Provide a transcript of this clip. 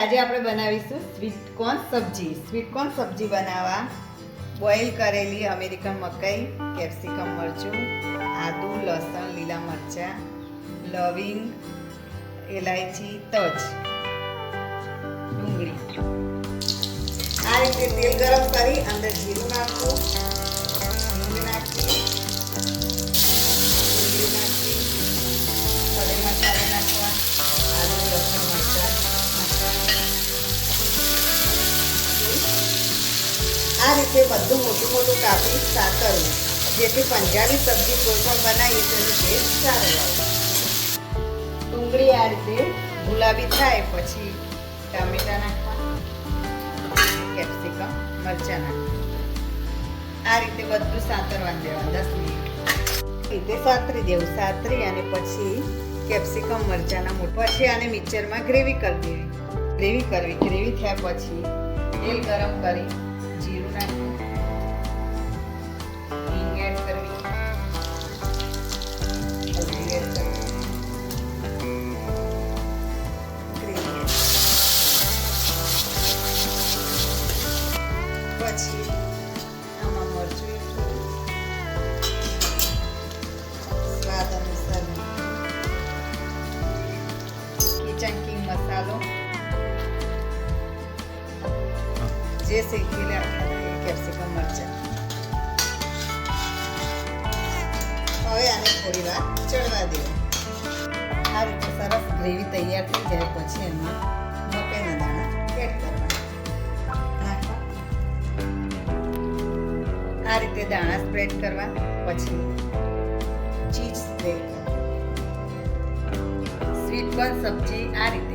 આજે આપણે બનાવીશું સ્વીટ કોર્ન સબ્જી. સ્વીટ કોર્ન સબ્જી બનાવવા બોઇલ કરેલી અમેરિકન મકાઈ કેપ્સિકમ મરચું, આદુ, લસણ, લીલા મરચાં, લવિંગ એલાયચી તજ. ડુંગળી. આ રીતે તેલ ગરમ કરી અંદર જીરું આ રીતે બધું મોટું મોટું કાપી સાતરવું જેથી પંજાબી સબ્જી કોઈ પણ બનાવીએ તેનો ટેસ્ટ સારો આવે. ડુંગળી આ રીતે ગુલાબી થાય પછી ટામેટા નાખવા કેપ્સિકમ, મરચાં નાખવા આ રીતે બધું સાતરવાનું દેવા દસ મિનિટ. રીતે સાતરી દેવું, સાતરી અને પછી કેપ્સિકમ મરચાંના મૂળ પછી આને મિક્સરમાં ગ્રેવી કરી દેવી. ગ્રેવી કરવી ગ્રેવી થયા પછી તેલ ગરમ કરી જીરું નાખવું હિંગ એડ પછી જે શેકેલા કેપ્સિકમ મરચાં હવે આને થોડી વાર ચડવા દે આ રીતે સરસ ગ્રેવી તૈયાર થઈ જાય પછી એમાં મકાઈના દાણા એડ કરવાના આ રીતે દાણા સ્પ્રેડ કરવા પછી ચીઝ સ્પ્રેડ સ્વીટ કોર્ન સબ્જી આ રીતે